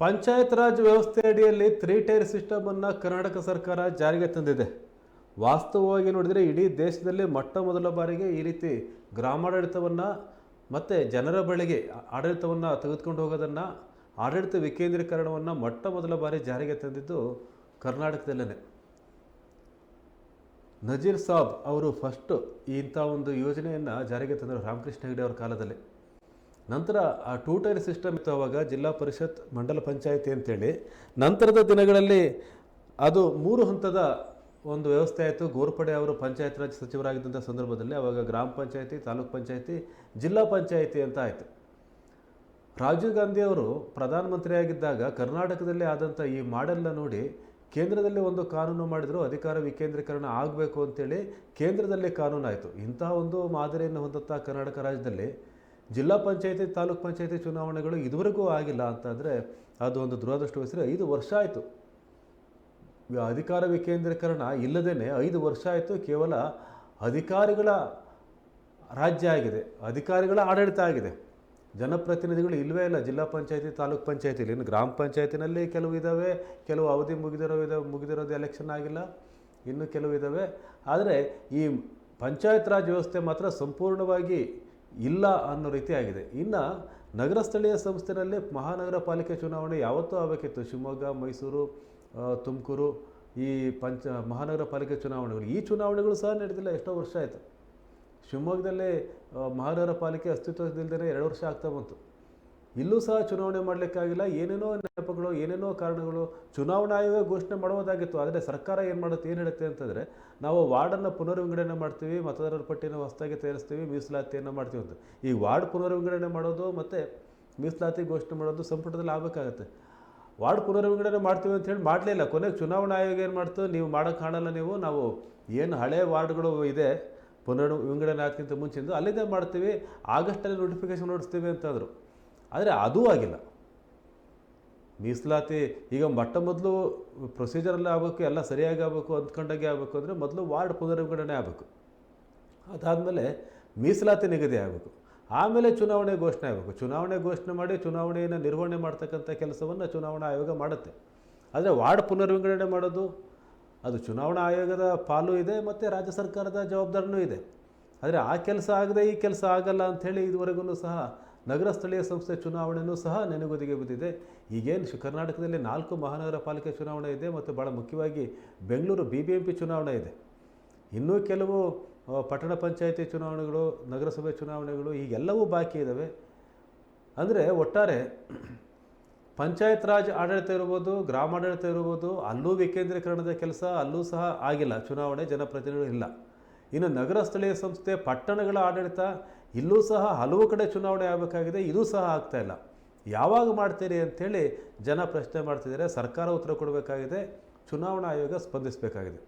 ಪಂಚಾಯತ್ ರಾಜ್ ವ್ಯವಸ್ಥೆ ಅಡಿಯಲ್ಲಿ three tier ಸಿಸ್ಟಮನ್ನು Karnataka ಸರ್ಕಾರ ಜಾರಿಗೆ ತಂದಿದೆ. ವಾಸ್ತವವಾಗಿ ನೋಡಿದರೆ ಇಡೀ ದೇಶದಲ್ಲಿ ಮೊಟ್ಟ ಮೊದಲ ಬಾರಿಗೆ ಈ ರೀತಿ ಗ್ರಾಮಾಡಳಿತವನ್ನು ಮತ್ತು ಜನರ ಬಳಿಗೆ ಆಡಳಿತವನ್ನು ತೆಗೆದುಕೊಂಡು ಹೋಗೋದನ್ನು, ಆಡಳಿತ ವಿಕೇಂದ್ರೀಕರಣವನ್ನು ಮೊಟ್ಟ ಮೊದಲ ಬಾರಿ ಜಾರಿಗೆ ತಂದಿದ್ದು ಕರ್ನಾಟಕದಲ್ಲೇ ನಜೀರ್ ಸಾಬ್ ಅವರು ಫಸ್ಟು ಇಂಥ ಒಂದು ಯೋಜನೆಯನ್ನು ಜಾರಿಗೆ ತಂದರು ರಾಮಕೃಷ್ಣ ಹೆಗಡೆ ಅವರ ಕಾಲದಲ್ಲಿ. ನಂತರ ಆ ಟೂ ಟೈರ್ ಸಿಸ್ಟಮ್ ಇತ್ತು ಅವಾಗ ಜಿಲ್ಲಾ ಪರಿಷತ್, ಮಂಡಲ ಪಂಚಾಯತಿ ಅಂತೇಳಿ. ನಂತರದ ದಿನಗಳಲ್ಲಿ ಅದು ಮೂರು ಹಂತದ ಒಂದು ವ್ಯವಸ್ಥೆ ಆಯಿತು. ಗೋರ್ಪಡೆ ಅವರು ಪಂಚಾಯತ್ ರಾಜ್ ಸಚಿವರಾಗಿದ್ದಂಥ ಸಂದರ್ಭದಲ್ಲಿ ಅವಾಗ ಗ್ರಾಮ ಪಂಚಾಯತಿ, ತಾಲೂಕ್ ಪಂಚಾಯತಿ, ಜಿಲ್ಲಾ ಪಂಚಾಯತಿ ಅಂತ ಆಯಿತು. ರಾಜೀವ್ ಗಾಂಧಿ ಅವರು ಪ್ರಧಾನಮಂತ್ರಿಯಾಗಿದ್ದಾಗ ಕರ್ನಾಟಕದಲ್ಲಿ ಆದಂಥ ಈ ಮಾಡೆಲ್ನ ನೋಡಿ ಕೇಂದ್ರದಲ್ಲಿ ಒಂದು ಕಾನೂನು ಮಾಡಿದ್ರು, ಅಧಿಕಾರ ವಿಕೇಂದ್ರೀಕರಣ ಆಗಬೇಕು ಅಂತೇಳಿ ಕೇಂದ್ರದಲ್ಲಿ ಕಾನೂನು ಆಯಿತು ಇಂತಹ ಒಂದು ಮಾದರಿಯನ್ನು ಹೊಂದುತ್ತಾ ಕರ್ನಾಟಕ ರಾಜ್ಯದಲ್ಲಿ ಜಿಲ್ಲಾ ಪಂಚಾಯತಿ, ತಾಲೂಕ್ ಪಂಚಾಯತಿ ಚುನಾವಣೆಗಳು ಇದುವರೆಗೂ ಆಗಿಲ್ಲ ಅಂತಂದರೆ ಅದು ಒಂದು ದುರದೃಷ್ಟವಹಿಸಿದ್ರೆ ಐದು ವರ್ಷ ಆಯಿತು. ಅಧಿಕಾರ ವಿಕೇಂದ್ರೀಕರಣ ಇಲ್ಲದೇ ಐದು ವರ್ಷ ಆಯಿತು ಕೇವಲ ಅಧಿಕಾರಿಗಳ ರಾಜ್ಯ ಆಗಿದೆ, ಅಧಿಕಾರಿಗಳ ಆಡಳಿತ ಆಗಿದೆ. ಜನಪ್ರತಿನಿಧಿಗಳು ಇಲ್ಲವೇ ಇಲ್ಲ, ಜಿಲ್ಲಾ ಪಂಚಾಯತಿ, ತಾಲೂಕ್ ಪಂಚಾಯತಿಲಿ. ಇನ್ನು ಗ್ರಾಮ ಪಂಚಾಯತಿನಲ್ಲಿ ಕೆಲವು ಇದ್ದಾವೆ ಕೆಲವು ಅವಧಿ ಮುಗಿದಿರೋ ಇದಾವೆ, ಮುಗಿದಿರೋದು ಎಲೆಕ್ಷನ್ ಆಗಿಲ್ಲ, ಇನ್ನು ಕೆಲವು ಇದ್ದಾವೆ ಆದರೆ ಈ ಪಂಚಾಯತ್ ರಾಜ್ ವ್ಯವಸ್ಥೆ ಮಾತ್ರ ಸಂಪೂರ್ಣವಾಗಿ ಇಲ್ಲ ಅನ್ನೋ ರೀತಿ ಆಗಿದೆ. ಇನ್ನು ನಗರ ಸ್ಥಳೀಯ ಸಂಸ್ಥೆನಲ್ಲಿ ಮಹಾನಗರ ಪಾಲಿಕೆ ಚುನಾವಣೆ ಯಾವತ್ತೂ ಆಗಬೇಕಿತ್ತು. ಶಿವಮೊಗ್ಗ, ಮೈಸೂರು ತುಮಕೂರು, ಈ ಪಂಚ, ಮಹಾನಗರ ಪಾಲಿಕೆ ಚುನಾವಣೆಗಳು. ಈ ಚುನಾವಣೆಗಳು ಸಹ ನಡೆದಿಲ್ಲ, ಎಷ್ಟೋ ವರ್ಷ ಆಯಿತು. ಶಿವಮೊಗ್ಗದಲ್ಲೇ ಮಹಾನಗರ ಪಾಲಿಕೆ ಅಸ್ತಿತ್ವದಿಲ್ಲದೇ ಎರಡು ವರ್ಷ ಆಗ್ತಾ ಬಂತು. ಇಲ್ಲೂ ಸಹ ಚುನಾವಣೆ ಮಾಡಲಿಕ್ಕಾಗಿಲ್ಲ. ಏನೇನೋ ನೆನಪುಗಳು, ಏನೇನೋ ಕಾರಣಗಳು ಚುನಾವಣಾ ಆಯೋಗ ಘೋಷಣೆ ಮಾಡುವುದಾಗಿತ್ತು. ಆದರೆ ಸರ್ಕಾರ ಏನು ಮಾಡುತ್ತೆ, ಏನು ಹೇಳುತ್ತೆ ಅಂತಂದರೆ ನಾವು ವಾರ್ಡನ್ನು ಪುನರ್ವಿಂಗಡಣೆ ಮಾಡ್ತೀವಿ, ಮತದಾರರ ಪಟ್ಟಿಯನ್ನು ಹೊಸದಾಗಿ ತಯಾರಿಸ್ತೀವಿ, ಮೀಸಲಾತಿಯನ್ನು ಮಾಡ್ತೀವಿ ಅಂತ. ಈ ವಾರ್ಡ್ ಪುನರ್ವಿಂಗಡಣೆ ಮಾಡೋದು ಮತ್ತು ಮೀಸಲಾತಿ ಘೋಷಣೆ ಮಾಡೋದು ಸಂಪುಟದಲ್ಲಿ ಆಗಬೇಕಾಗತ್ತೆ. ವಾರ್ಡ್ ಪುನರ್ವಿಂಗಡಣೆ ಮಾಡ್ತೀವಿ ಅಂತ ಹೇಳಿ ಮಾಡಲಿಲ್ಲ. ಕೊನೆಗೆ ಚುನಾವಣಾ ಆಯೋಗ ಏನು ಮಾಡ್ತು? ನೀವು ಮಾಡೋಕ್ಕೆ ಕಾಣಲ್ಲ ನೀವು, ನಾವು ಏನು ಹಳೆ ವಾರ್ಡ್ಗಳು ಇದೆ ಪುನರ್ ವಿಂಗಡಣೆ ಆಗ್ತಿಂತ ಮುಂಚಿಂದು ಅಲ್ಲಿಂದ ಮಾಡ್ತೀವಿ, ಆಗಸ್ಟಲ್ಲಿ ನೋಟಿಫಿಕೇಶನ್ ನೋಡಿಸ್ತೀವಿ ಅಂತಂದರು ಆದರೆ ಅದೂ ಆಗಿಲ್ಲ. ಮೀಸಲಾತಿ, ಈಗ ಮೊಟ್ಟ ಮೊದಲು ಪ್ರೊಸೀಜರಲ್ಲಿ ಆಗಬೇಕು, ಎಲ್ಲ ಸರಿಯಾಗಿ ಆಗಬೇಕು ಅಂದ್ಕೊಂಡಾಗೆ ಆಗಬೇಕು ಅಂದರೆ ಮೊದಲು ವಾರ್ಡ್ ಪುನರ್ವಿಂಗಡಣೆ ಆಗಬೇಕು. ಅದಾದಮೇಲೆ ಮೀಸಲಾತಿ ನಿಗದಿ ಆಗಬೇಕು. ಆಮೇಲೆ ಚುನಾವಣೆ ಘೋಷಣೆ ಆಗಬೇಕು. ಚುನಾವಣೆ ಘೋಷಣೆ ಮಾಡಿ ಚುನಾವಣೆಯನ್ನು ನಿರ್ವಹಣೆ ಮಾಡ್ತಕ್ಕಂಥ ಕೆಲಸವನ್ನು ಚುನಾವಣಾ ಆಯೋಗ ಮಾಡುತ್ತೆ. ಆದರೆ ವಾರ್ಡ್ ಪುನರ್ವಿಂಗಡಣೆ ಮಾಡೋದು, ಅದು ಚುನಾವಣಾ ಆಯೋಗದ ಪಾಲು ಇದೆ ಮತ್ತು ರಾಜ್ಯ ಸರ್ಕಾರದ ಜವಾಬ್ದಾರಿನೂ ಇದೆ. ಆದರೆ ಆ ಕೆಲಸ ಆಗದೆ ಈ ಕೆಲಸ ಆಗಲ್ಲ ಅಂಥೇಳಿ ಇದುವರೆಗೂ ಸಹ ನಗರ ಸ್ಥಳೀಯ ಸಂಸ್ಥೆ ಚುನಾವಣೆಯೂ ಸಹ ನೆನೆಗುದಿಗೆ ಬಿದ್ದಿದೆ. ಈಗೇನು ಕರ್ನಾಟಕದಲ್ಲಿ ನಾಲ್ಕು ಮಹಾನಗರ ಪಾಲಿಕೆ ಚುನಾವಣೆ ಇದೆ ಮತ್ತು ಭಾಳ ಮುಖ್ಯವಾಗಿ ಬೆಂಗಳೂರು ಬಿ ಬಿ ಎಂ ಚುನಾವಣೆ ಇದೆ. ಇನ್ನೂ ಕೆಲವು ಪಟ್ಟಣ ಪಂಚಾಯಿತಿ ಚುನಾವಣೆಗಳು, ನಗರಸಭೆ ಚುನಾವಣೆಗಳು ಈಗೆಲ್ಲವೂ ಬಾಕಿ ಇದ್ದಾವೆ ಅಂದರೆ ಒಟ್ಟಾರೆ ಪಂಚಾಯತ್ ರಾಜ್ ಆಡಳಿತ ಇರ್ಬೋದು, ಗ್ರಾಮಾಡಳಿತ ಇರ್ಬೋದು, ಅಲ್ಲೂ ವಿಕೇಂದ್ರೀಕರಣದ ಕೆಲಸ ಅಲ್ಲೂ ಸಹ ಆಗಿಲ್ಲ. ಚುನಾವಣೆ ಜನಪ್ರತಿನಿಧಿಗಳು ಇಲ್ಲ ಇನ್ನು ನಗರ ಸ್ಥಳೀಯ ಸಂಸ್ಥೆ ಪಟ್ಟಣಗಳ ಆಡಳಿತ ಇಲ್ಲೂ ಸಹ ಹಲವು ಕಡೆ ಚುನಾವಣೆ ಆಗಬೇಕಾಗಿದೆ, ಇದೂ ಸಹ ಆಗ್ತಾ ಇಲ್ಲ. ಯಾವಾಗ ಮಾಡ್ತೀರಿ ಅಂಥೇಳಿ ಜನ ಪ್ರಶ್ನೆ ಮಾಡ್ತಿದ್ದಾರೆ, ಸರ್ಕಾರ ಉತ್ತರ ಕೊಡಬೇಕಾಗಿದೆ, ಚುನಾವಣಾ ಆಯೋಗ ಸ್ಪಂದಿಸಬೇಕಾಗಿದೆ.